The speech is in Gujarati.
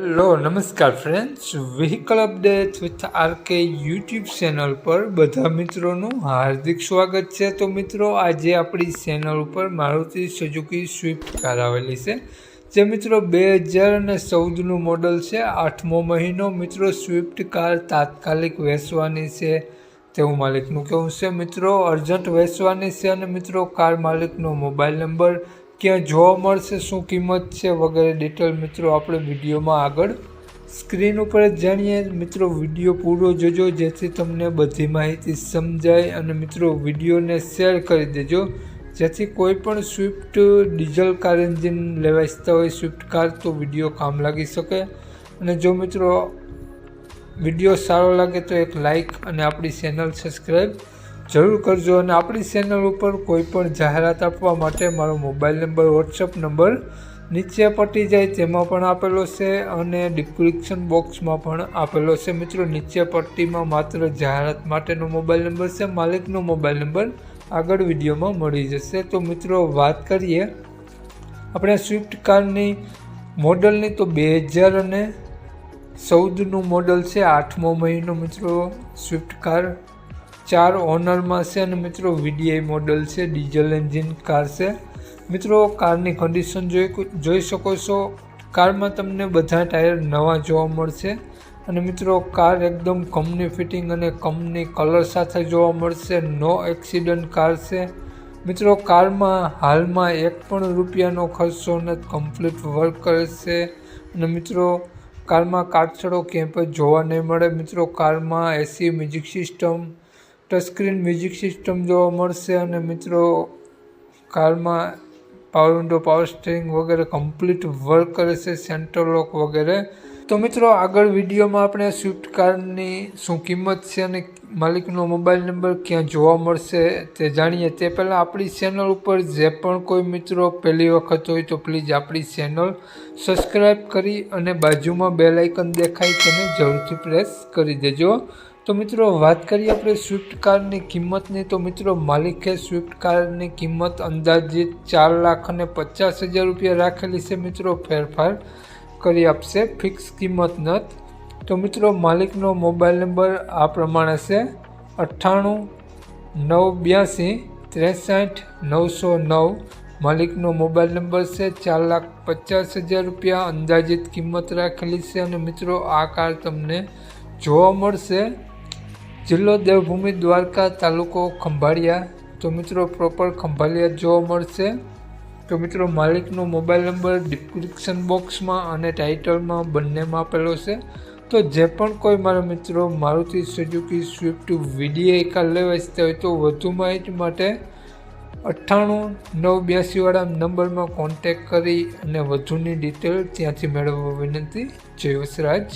હેલો નમસ્કાર friends vehicle update with RK YouTube channel પર બધા મિત્રોનું હાર્દિક સ્વાગત છે. તો મિત્રો, આજે આપણી ચેનલ ઉપર મારુતિ સુઝુકી સ્વિફ્ટ કાર આવેલી છે. જે મિત્રો બે હજાર અને ચૌદનું મોડલ છે. આઠમો મહિનો મિત્રો સ્વિફ્ટ કાર તાત્કાલિક વેચવાની છે. તેવું માલિકનું કહેવું છે. મિત્રો અર્જન્ટ વેચવાની છે અને મિત્રો કાર માલિકનો મોબાઈલ નંબર ક્યાં જોવા મળશે, શું કિંમત છે વગેરે ડિટેલ મિત્રો આપણે વિડીયોમાં આગળ સ્ક્રીન ઉપર જ જાણીએ. મિત્રો, વીડિયો પૂરો જોજો, જેથી તમને બધી માહિતી સમજાય અને મિત્રો વિડીયોને શેર કરી દેજો. જેથી કોઈ પણ સ્વિફ્ટ ડીઝલ કાર એન્જિન લેવા ઇચ્છતા હોય સ્વિફ્ટ કાર, તો વીડિયો કામ લાગી શકે. અને જો મિત્રો વીડિયો સારો લાગે તો એક લાઈક અને આપણી ચેનલ સબસ્ક્રાઈબ જરૂર કરજો અને આપણી ચેનલ ઉપર કોઈ પણ જાહેરાત આપવા માટે મારો મોબાઈલ નંબર વોટ્સઅપ નંબર નીચે પટી જાય તેમાં પણ આપેલો છે અને ડિસ્ક્રિપ્શન બોક્સમાં પણ આપેલો છે. મિત્રો, નીચે પટ્ટીમાં માત્ર જાહેરાત માટેનો મોબાઈલ નંબર છે, માલિકનો મોબાઈલ નંબર આગળ વિડીયોમાં મળી જશે. તો મિત્રો, વાત કરીએ આપણે સ્વિફ્ટ કારની મોડલની. તો બે હજાર અને ચૌદનું મોડલ છે, આઠમો મહિનો મિત્રો સ્વિફ્ટ કાર. ચાર ઓનરમાં છે અને મિત્રો વીડીઆઈ મોડલ છે ડીઝલ એન્જિન કાર છે. મિત્રો કારની કન્ડિશન જોઈ જોઈ શકો છો. કારમાં તમને બધા ટાયર નવા જોવા મળશે. અને મિત્રો કાર એકદમ કંપની ફિટિંગ અને કંપની કલર સાથે જોવા મળશે. નો એક્સિડન્ટ કાર છે. મિત્રો કારમાં હાલમાં એક પણ રૂપિયાનો ખર્ચો નથી. કમ્પ્લીટ વર્ક કરે છે. અને મિત્રો કારમાં કાટછડો ક્યાંય પણ જોવા નહીં મળે. મિત્રો કારમાં AC music system touchscreen music system જોવા મળશે અને મિત્રો કારમાં પાવર વિન્ડો પાવર સ્ટેરિંગ વગેરે કમ્પ્લીટ વર્ક કરે છે સેન્ટર લોક વગેરે. તો મિત્રો આગળ વિડીયોમાં આપણે સ્વિફ્ટ કારની શું કિંમત છે અને માલિકનો મોબાઈલ નંબર ક્યાં જોવા મળશે તે જાણીએ. તે પહેલાં આપણી ચેનલ ઉપર જે પણ કોઈ મિત્રો પહેલી વખત હોય તો પ્લીઝ આપણી ચેનલ સબસ્ક્રાઈબ કરી અને બાજુમાં બેલ આઇકન દેખાય તેને જરૂરથી પ્રેસ કરી દેજો. તો મિત્રો, વાત કરીએ આપણે સ્વિફ્ટ કારની કિંમતની, તો મિત્રો, માલિકે સ્વિફ્ટ કારની કિંમત અંદાજિત ચાર લાખ અને પચાસ હજાર રૂપિયા રાખેલી છે મિત્રો, ફેરફાર કરી આપશે, ફિક્સ કિંમત નથી તો મિત્રો, માલિકનો મોબાઈલ નંબર આ પ્રમાણે છે, અઠ્ઠાણું, નવ, બ્યાસી, ત્રેસઠ, નવસો નવ. માલિકનો મોબાઈલ નંબર છે, ચાર લાખ પચાસ હજાર રૂપિયા અંદાજિત કિંમત રાખેલી છે અને મિત્રો, આ કાર તમને જોવા મળશે. જિલ્લો દેવભૂમિ દ્વારકા તાલુકો ખંભાળિયા. તો મિત્રો પ્રોપર ખંભાળિયા જોવા મળશે. તો મિત્રો માલિકનો મોબાઈલ નંબર ડિસ્ક્રિપ્શન બોક્સમાં અને ટાઇટલમાં બંનેમાં આપેલો છે. તો જે પણ કોઈ મારા મિત્રો Maruti Suzuki Swift VDI car લેવા ઈચ્છતા હોય તો વધુ માહિતી માટે અઠ્ઠાણું નવ બ્યાસીવાળા નંબરમાં કોન્ટેક કરી અને વધુની ડિટેલ ત્યાંથી મેળવવા વિનંતી. જય વસરાજ.